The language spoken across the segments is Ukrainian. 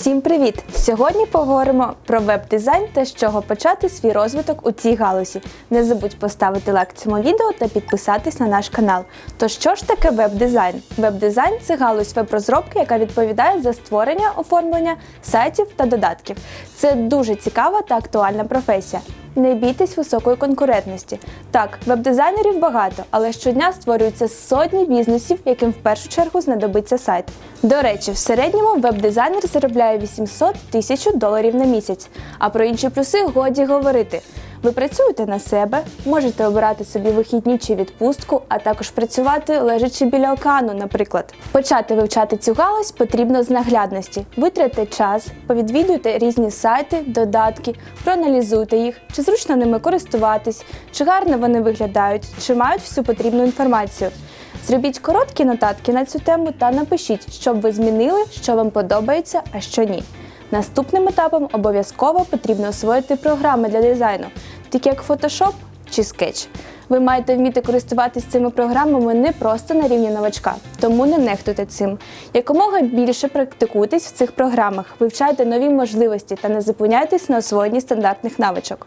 Всім привіт! Сьогодні поговоримо про веб-дизайн та з чого почати свій розвиток у цій галузі. Не забудь поставити лайк цьому відео та підписатись на наш канал. То що ж таке веб-дизайн? Веб-дизайн це галузь веб-розробки, яка відповідає за створення, оформлення сайтів та додатків. Це дуже цікава та актуальна професія. Не бійтесь високої конкурентності. Так, веб-дизайнерів багато, але щодня створюються сотні бізнесів, яким в першу чергу знадобиться сайт. До речі, в середньому веб-дизайнер заробляє 800 тисяч доларів на місяць. А про інші плюси годі говорити. Ви працюєте на себе, можете обирати собі вихідні чи відпустку, а також працювати лежачи біля океану, наприклад. Почати вивчати цю галузь потрібно з наглядності. Витратьте час, повідвідуйте різні сайти, додатки, проаналізуйте їх, чи зручно ними користуватись, чи гарно вони виглядають, чи мають всю потрібну інформацію. Зробіть короткі нотатки на цю тему та напишіть, що б ви змінили, що вам подобається, а що ні. Наступним етапом обов'язково потрібно освоїти програми для дизайну, такі як Photoshop чи Sketch. Ви маєте вміти користуватись цими програмами не просто на рівні новачка, тому не нехтуйте цим. Якомога більше практикуйтесь в цих програмах, вивчайте нові можливості та не зупиняйтесь на освоєнні стандартних навичок.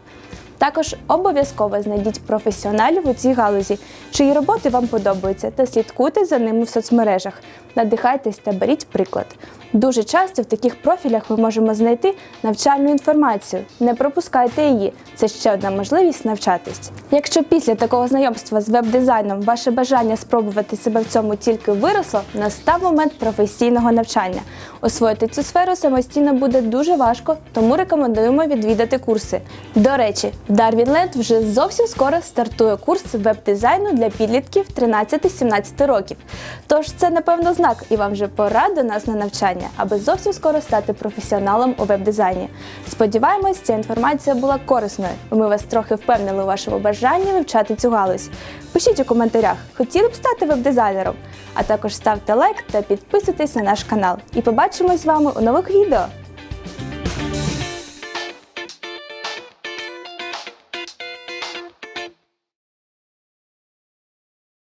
Також обов'язково знайдіть професіоналів у цій галузі, чиї роботи вам подобаються, та слідкуйте за ними в соцмережах. Надихайтесь та беріть приклад. Дуже часто в таких профілях ми можемо знайти навчальну інформацію. Не пропускайте її. Це ще одна можливість навчатись. Якщо після такого знайомства з веб-дизайном ваше бажання спробувати себе в цьому тільки виросло, настав момент професійного навчання. Освоїти цю сферу самостійно буде дуже важко, тому рекомендуємо відвідати курси. До речі, в Darwinland вже зовсім скоро стартує курс веб-дизайну для підлітків 13-17 років. Тож це, напевно, знак, і вам вже пора до нас на навчання, аби зовсім скоро стати професіоналом у веб-дизайні. Сподіваємось, ця інформація була корисною. Ми вас трохи впевнили у вашому бажанні вивчати цю галузь. Пишіть у коментарях, хотіли б стати веб-дизайнером, а також ставте лайк та підписуйтесь на наш канал. І побачимось з вами у нових відео.